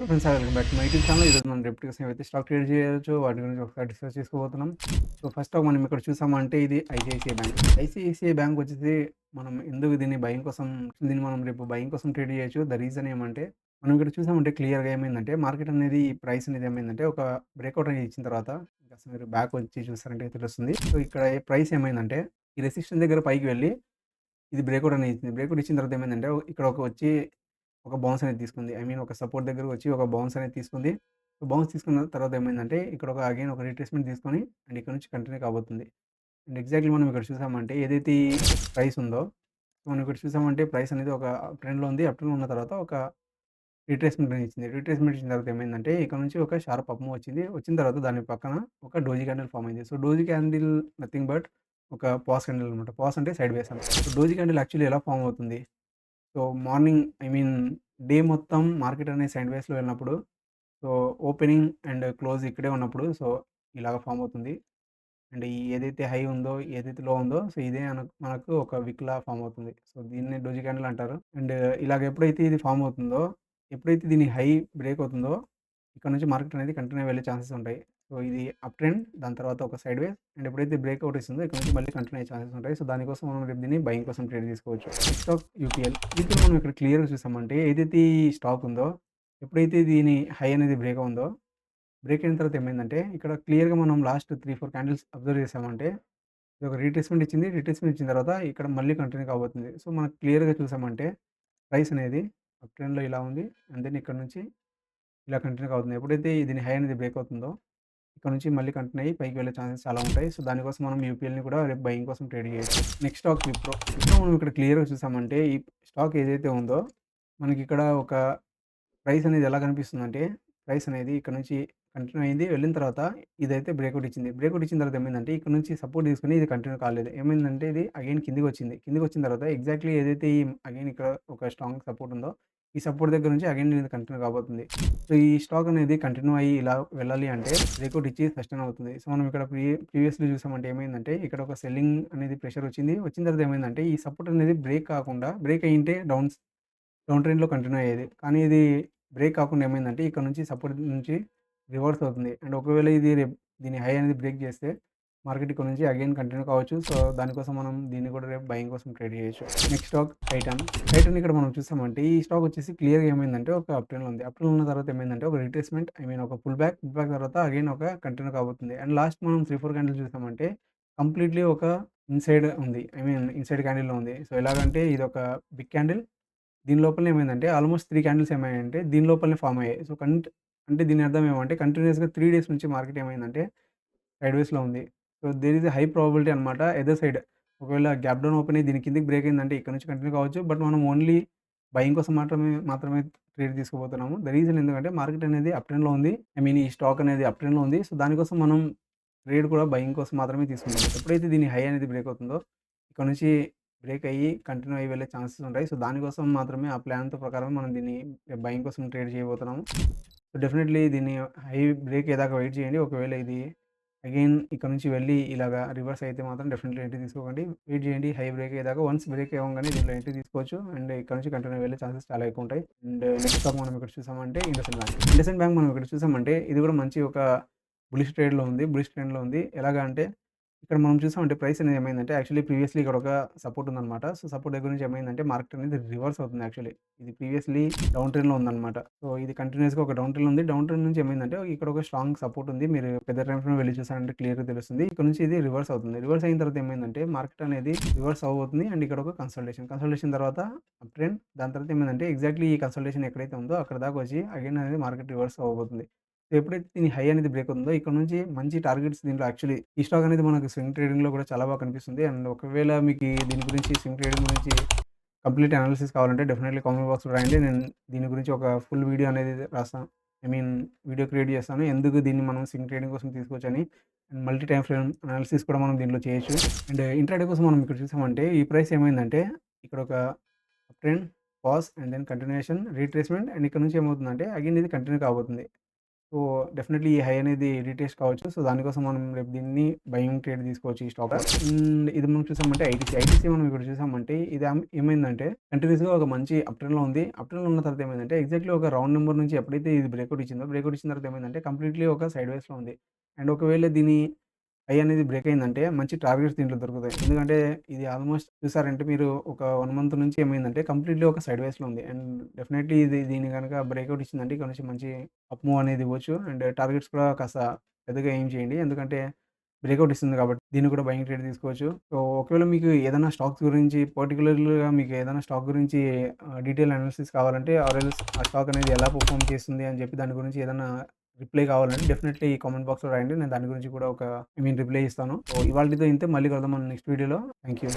Friends welcome back my YouTube channel ఈరోజు మనం రెప్టిక్స్ అయితే స్టాక్ ట్రేడ్ చేయవచ్చు వాటి గురించి ఒకసారి డిస్కస్ చేసుకోబోతున్నాం. సో ఫస్ట్ ఆఫ్ మనం ఇక్కడ చూసామంటే ఇది ఐసిఐసిఐ బ్యాంక్ ఐసిఐసిఐ బ్యాంక్ వచ్చేసి మనం ఎందుకు దీన్ని భయం కోసం దీన్ని మనం రేపు భయం కోసం ట్రేడ్ చేయొచ్చు? ద రీజన్ ఏమంటే మనం ఇక్కడ చూసామంటే క్లియర్గా ఏమైందంటే మార్కెట్ అనేది ఈ ప్రైస్ అనేది ఏమైందంటే ఒక బ్రేక్అవుట్ అనేది ఇచ్చిన తర్వాత ఇంకా అసలు మీరు బ్యాక్ వచ్చి చూసారంటే తెలుస్తుంది. సో ఇక్కడ ప్రైస్ ఏమైందంటే ఈ రెసిస్టెన్స్ దగ్గర పైకి వెళ్ళి ఇది బ్రేక్అవుట్ అనేది ఇచ్చింది. బ్రేక్అవుట్ ఇచ్చిన తర్వాత ఏమైందంటే ఇక్కడ ఒక వచ్చి ఒక బౌన్స్ అనేది తీసుకుంది. ఐ మీన్ ఒక సపోర్ట్ దగ్గర వచ్చి ఒక బౌన్స్ అనేది తీసుకుంది. సో బౌన్స్ తీసుకున్న తర్వాత ఏమైందంటే ఇక్కడ ఒక అగైన్ ఒక రిట్రేస్మెంట్ తీసుకొని అండ్ ఇక్కడ నుంచి కంటిన్యూ కాబోతుంది. అండ్ ఎగ్జాక్ట్లీ మనం ఇక్కడ చూసామంటే ఏదైతే ప్రైస్ ఉందో మనం ఇక్కడ చూసామంటే ప్రైస్ అనేది ఒక ట్రెండ్లో ఉంది. అప్ ఉన్న తర్వాత ఒక రిట్రేస్మెంట్ అనేది ఇచ్చింది. రిట్రేస్మెంట్ ఇచ్చిన తర్వాత ఏమైందంటే ఇక్కడ నుంచి ఒక షార్ప్ అప్ వచ్చింది. వచ్చిన తర్వాత దాని పక్కన ఒక డోజీ క్యాండిల్ ఫామ్ అయింది. So doji candle nothing but ఒక పాస్ క్యాండిల్ అనమాట పాస్ అంటే సైడ్ వేస్. అనమాట సో డోజీ క్యాండిల్ యాక్చువల్లీ ఎలా ఫామ్ అవుతుంది? So morning I mean day మొత్తం మార్కెట్ అనేది సైడ్ వేస్లో వెళ్ళినప్పుడు సో ఓపెనింగ్ అండ్ క్లోజ్ ఇక్కడే ఉన్నప్పుడు సో ఇలాగ ఫామ్ అవుతుంది. అండ్ ఏదైతే హై ఉందో ఏదైతే లో ఉందో సో ఇదే మనకు మనకు ఒక విక్లా ఫామ్ అవుతుంది. సో దీన్ని డోజీ క్యాండిల్ అంటారు. అండ్ ఇలాగ ఎప్పుడైతే ఇది ఫామ్ అవుతుందో ఎప్పుడైతే దీని హై బ్రేక్ అవుతుందో ఇక్కడ నుంచి మార్కెట్ అనేది కంటిన్యూ వెళ్ళే ఛాన్సెస్ ఉంటాయి. సో ఇది అప్ ట్రెండ్. దాని తర్వాత ఒక సైడ్ వేస్. అండ్ ఎప్పుడైతే బ్రేక్అవుట్ ఇస్తుందో ఇక్కడ నుంచి మళ్ళీ కంటిన్యూ అయ్యే ఛాన్సెస్ ఉంటాయి. సో దానికోసం మనం రేపు దీన్ని బయింగ్ కోసం ట్రేడ్ తీసుకోవచ్చు. Stock UPL. ఇప్పుడు మనం ఇక్కడ క్లియర్గా చూసామంటే ఏదైతే ఈ స్టాక్ ఉందో ఎప్పుడైతే దీని హై అనేది బ్రేక్ ఉందో బ్రేక్ అయిన తర్వాత ఏమైందంటే ఇక్కడ క్లియర్గా మనం last three four candles observe చేసామంటే ఇది ఒక రీట్రేస్మెంట్ ఇచ్చింది. రీట్రేస్మెంట్ ఇచ్చిన తర్వాత ఇక్కడ మళ్ళీ కంటిన్యూ కాబోతుంది. సో మనం క్లియర్గా చూసామంటే ప్రైస్ అనేది అప్ ట్రెండ్లో ఇలా ఉంది. అండ్ దెన్ ఇక్కడ నుంచి ఇలా కంటిన్యూ అవుతుంది ఎప్పుడైతే దీని హై అనేది బ్రేక్ అవుతుందో ఇక్కడ నుంచి మళ్ళీ కంటిన్యూ అయ్యి పైకి వెళ్ళే ఛాన్సెస్ చాలా ఉంటాయి. సో దానికోసం మనం యూపీఎల్ని కూడా రేపు బయింగ్ కోసం ట్రేడ్ చేయొచ్చు. నెక్స్ట్ స్టాక్ విప్రో విప్రో మనం ఇక్కడ క్లియర్గా చూసామంటే ఈ స్టాక్ ఏదైతే ఉందో మనకి ఇక్కడ ఒక ప్రైస్ అనేది ఎలా కనిపిస్తుందంటే ప్రైస్ అనేది ఇక్కడ నుంచి కంటిన్యూ అయింది. వెళ్ళిన తర్వాత ఇదైతే బ్రేక్అవుట్ ఇచ్చింది. బ్రేక్అవుట్ ఇచ్చిన తర్వాత ఏమైందంటే ఇక్కడ నుంచి సపోర్ట్ తీసుకుని ఇది కంటిన్యూ కాలేదు. ఏమైందంటే ఇది అగైన్ కిందికి వచ్చింది. కిందికి వచ్చిన తర్వాత ఎగ్జాక్ట్లీ ఏదైతే ఈ అగైన్ ఇక్కడ ఒక స్ట్రాంగ్ సపోర్ట్ ఉందో ఈ సపోర్ట్ దగ్గర నుంచి అగైన్ అనేది కంటిన్యూ కాబోతుంది. సో ఈ స్టాక్ అనేది కంటిన్యూ అయ్యి ఇలా వెళ్ళాలి అంటే బ్రేక్అవుట్ ఇచ్చి సస్టైన్ అవుతుంది. సో మనం ఇక్కడ ప్రీ ప్రీవియస్లీ చూసామంటే ఏమైందంటే ఇక్కడ ఒక సెల్లింగ్ అనేది ప్రెషర్ వచ్చింది. వచ్చిన తర్వాత ఏమైందంటే ఈ సపోర్ట్ అనేది బ్రేక్ కాకుండా బ్రేక్ అయ్యింటే డౌన్ డౌన్ ట్రెండ్లో కంటిన్యూ అయ్యేది. కానీ ఇది బ్రేక్ కాకుండా ఏమైందంటే ఇక్కడ నుంచి సపోర్ట్ నుంచి రివర్స్ అవుతుంది. అండ్ ఒకవేళ ఇది దీని హై అనేది బ్రేక్ చేస్తే మార్కెట్ ఇక్కడ నుంచి అగైన్ కంటిన్యూ కావచ్చు. సో దానికోసం మనం దీన్ని కూడా రేపు బయింగ్ కోసం ట్రేడ్ చేయొచ్చు. నెక్స్ట్ స్టాక్ టైటన్ టైటన్ ఇక్కడ మనం చూసామంటే ఈ స్టాక్ వచ్చేసి క్లియర్గా ఏమైందంటే ఒక అప్ ఉంది. అప్టెన్ ఉన్న తర్వాత ఏమైందంటే ఒక రిట్రేస్మెంట్ ఐ మీన్ ఒక ఫుల్ బ్యాక్ ఫుల్ బ్యాక్ తర్వాత అగైన్ ఒక కంటిన్యూ కాబోతుంది. అండ్ లాస్ట్ మనం త్రీ ఫోర్ క్యాండిల్ చూసామంటే కంప్లీట్లీ ఒక ఇన్సైడ్ ఉంది. ఐ మీన్ ఇన్సైడ్ క్యాండిల్లో ఉంది. సో ఎలాగంటే ఇది ఒక బిగ్ క్యాండిల్ దీని లోపల ఏమైందంటే ఆల్మోస్ట్ త్రీ క్యాండిల్స్ ఏమైందంటే దీని లోపలనే ఫామ్ అయ్యాయి. సో కంట్ అంటే దీని అర్థం ఏమంటే కంటిన్యూస్గా త్రీ డేస్ నుంచి మార్కెట్ ఏమైందంటే సైడ్ వేస్లో ఉంది. So there is high probability అనమాట ఎదర్ సైడ్. ఒకవేళ గ్యాప్ డౌన్ ఓపెన్ అయ్యి దీని కిందకి బ్రేక్ అయిందంటే ఇక్కడ నుంచి కంటిన్యూ కావచ్చు. బట్ మనం ఓన్లీ బయింగ్ కోసం మాత్రమే మాత్రమే ట్రేడ్ తీసుకుపోతున్నాము. ద రీజన్ ఎందుకంటే మార్కెట్ అనేది అప్ ట్రెండ్లో ఉంది. ఐ మీన్ ఈ స్టాక్ అనేది అప్ ట్రెండ్లో ఉంది. సో దానికోసం మనం ట్రేడ్ కూడా బయింగ్ కోసం మాత్రమే తీసుకుంటాం ఎప్పుడైతే దీని హై అనేది బ్రేక్ అవుతుందో ఇక్కడ నుంచి బ్రేక్ అయ్యి కంటిన్యూ అయ్యి వెళ్ళే ఛాన్సెస్ ఉంటాయి. సో దానికోసం మాత్రమే ఆ ప్లాన్తో ప్రకారం మనం దీన్ని బయింగ్ కోసం ట్రేడ్ చేయబోతున్నాము. సో డెఫినెట్లీ దీన్ని హై బ్రేక్ ఏదాకా వెయిట్ చేయండి. ఒకవేళ ఇది అగైన్ ఇక్కడ నుంచి వెళ్ళి ఇలాగా రివర్స్ అయితే మాత్రం డెఫినెట్లీ ఎంట్రీ తీసుకోకండి. వెయిట్ చేయండి. హై బ్రేక్ అయ్యేదాకా వన్స్ బ్రేక్ అవ్వగానే దీంట్లో ఎంట్రీ తీసుకోవచ్చు. అండ్ ఇక్కడ నుంచి కంటిన్యూ వెళ్ళే ఛాన్సెస్ చాలా ఎక్కువ ఉంటాయి. అండ్ నెక్స్ట్ స్టాక్ మనం ఇక్కడ చూసామంటే ఇండసెంట్ బ్యాంక్. ఇండసెంట్ బ్యాంక్ మనం ఇక్కడ చూసామంటే ఇది కూడా మంచి ఒక బులిష్ ట్రేడ్లో ఉంది. బులిష్ ట్రేడ్లో ఉంది. ఎలాగా అంటే ఇక్కడ మనం చూసామంటే ప్రైస్ అనేది ఏమైందంటే యాక్చువల్లీ ప్రీవియస్లీ ఇక్కడ ఒక సపోర్ట్ ఉందన్నమాట. సో సపోర్ట్ దగ్గర నుంచి ఏమైందంటే మార్కెట్ అనేది రివర్స్ అవుతుంది యాక్చువల్లీ. ఇది ప్రీవియస్లీ డౌన్ ట్రెండ్లో ఉందన్నమాట. సో ఇది కంటిన్యూస్గా ఒక డౌన్ ట్రెండ్ ఉంది. డౌన్ ట్రెండ్ నుంచి ఏమైందంటే ఇక్కడ ఒక స్ట్రాంగ్ సపోర్ట్ ఉంది. మీరు పెద్ద టైం ఫ్రేమ్ వెళ్ళి చూసారంటే క్లియర్గా తెలుస్తుంది. ఇక్కడ నుంచి ఇది రివర్స్ అవుతుంది. రివర్స్ అయిన తర్వాత ఏమైందంటే మార్కెట్ అనేది రివర్స్ అవుతుంది అండ్ ఇక్కడ ఒక కన్సల్టేషన్. కన్సల్టేషన్ తర్వాత అప్ ట్రెండ్. దాని తర్వాత ఏమైందంటే ఎగ్జాక్ట్లీ ఈ కన్సల్టేషన్ ఎక్కడైతే ఉందో అక్కడ దాకా వచ్చి అగైన్ అనేది మార్కెట్ రివర్స్ అవ్వబోతుంది. సో ఎప్పుడైతే దీని హై అనేది బ్రేక్ ఉందో ఇక్కడ నుంచి మంచి టార్గెట్స్ దీంట్లో యాక్చువల్లీ ఈ స్టాక్ అనేది మనకు స్వింగ్ ట్రేడింగ్లో కూడా చాలా బాగా కనిపిస్తుంది. అండ్ ఒకవేళ మీకు దీని గురించి స్వింగ్ ట్రేడింగ్ గురించి కంప్లీట్ అనాలిసిస్ కావాలంటే డెఫినెట్లీ కామెంట్ బాక్స్లో రాయండి. నేను దీని గురించి ఒక ఫుల్ వీడియో అనేది రాస్తాను. ఐ మీన్ వీడియో క్రియేట్ చేస్తాను. ఎందుకు దీన్ని మనం స్వింగ్ ట్రేడింగ్ కోసం తీసుకోవచ్చని and multi time frame analysis కూడా మనం దీంట్లో చేయొచ్చు. అండ్ ఇంట్రాడే కోసం మనం ఇక్కడ చూసామంటే ఈ ప్రైస్ ఏమైందంటే ఇక్కడ ఒక trend pass and then continuation retracement and ఇక్కడ నుంచి ఏమవుతుందంటే అగైన్ ఇది కంటిన్యూ కాబోతుంది. సో, డెఫినెట్‌లీ ఈ హై అనేది రీటెస్ట్ కావచ్చు. సో, దానికోసం మనం రేపు దీన్ని బయింగ్ ట్రేడ్ తీసుకోవచ్చు ఈ స్టాక్. అండ్ ఇది మనం చూసామంటే ఐటీసీ. ఐటీసీ మనం ఇక్కడ చూసామంటే ఇది ఏమైందంటే కంటిన్యూస్గా ఒక మంచి అప్ ట్రెండ్‌లో ఉంది. అప్ ట్రెండ్‌లో ఉన్న తర్వాత ఏమైందంటే ఎగ్జాక్ట్‌లీ ఒక రౌండ్ నెంబర్ నుంచి ఎప్పుడైతే ఇది బ్రేక్అవుట్ ఇచ్చిందో, బ్రేక్అవుట్ ఇచ్చిన తర్వాత ఏమైందంటే కంప్లీట్‌లీ ఒక సైడ్ వేస్‌లో ఉంది. అండ్ ఒకవేళ దీని హై అనేది బ్రేక్ అయిందంటే మంచి టార్గెట్స్ దీంట్లో దొరుకుతాయి. ఎందుకంటే ఇది ఆల్మోస్ట్ చూసారంటే మీరు ఒక వన్ మంత్ నుంచి ఏమైందంటే కంప్లీట్‌లీ ఒక సైడ్ వేస్‌లో ఉంది. అండ్ డెఫినెట్‌లీ ఇది దీని కనుక బ్రేక్అవుట్ ఇచ్చిందంటే ఇక్కడ నుంచి మంచి అప్ మూవ్ అనేది ఇవ్వచ్చు. అండ్ టార్గెట్స్ కూడా కాస్త పెద్దగా ఏం చేయండి. ఎందుకంటే బ్రేక్అవుట్ ఇస్తుంది కాబట్టి దీన్ని కూడా బయింగ్ ట్రేడ్ తీసుకోవచ్చు. సో, ఒకవేళ మీకు ఏదైనా స్టాక్స్ గురించి పర్టిక్యులర్‌గా మీకు ఏదైనా స్టాక్ గురించి డీటెయిల్ అనాలిసిస్ కావాలంటే ఆర్ ఆ స్టాక్ అనేది ఎలా పర్ఫామ్ చేస్తుంది అని చెప్పి దాని గురించి ఏదైనా రిప్లై కావాలండి డెఫినెట్‌లీ కామెంట్ బాక్స్‌లో రాయండి. నేను దాని గురించి కూడా ఒక ఐ మీన్ రిప్లై ఇస్తాను. సో, ఇవాల్టితో ఇంతే. మళ్ళీ కలుద్దాం నెక్స్ట్ వీడియోలో. Thank you.